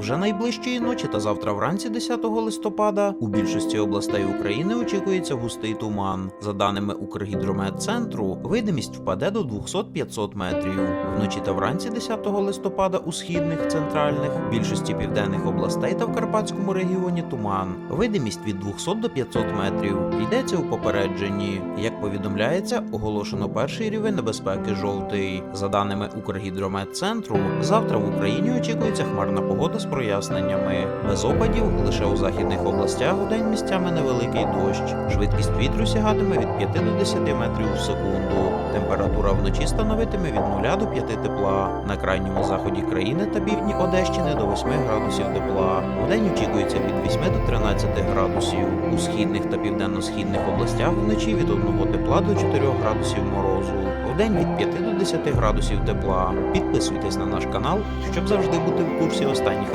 Вже найближчої ночі та завтра вранці 10 листопада у більшості областей України очікується густий туман. За даними Укргідрометцентру, видимість впаде до 200-500 метрів. Вночі та вранці 10 листопада у східних, центральних, більшості південних областей та в Карпатському регіоні туман. Видимість від 200 до 500 метрів. Йдеться у попередженні. Як повідомляється, оголошено перший рівень небезпеки жовтий. За даними Укргідрометцентру, завтра в Україні очікується хмарна погода з проясненнями. Без опадів лише у західних областях у день місцями невеликий дощ. Швидкість вітру сягатиме від 5 до 10 метрів у секунду. Температура вночі становитиме від 0 до 5 тепла. На крайньому заході країни та півдні Одещини до 8 градусів тепла. Вдень очікується від 8 до 13 градусів. У східних та південно-східних областях вночі від 1 тепла до 4 градусів морозу. Вдень від 5 до 10 градусів тепла. Підписуйтесь на наш канал, щоб завжди бути в курсі останніх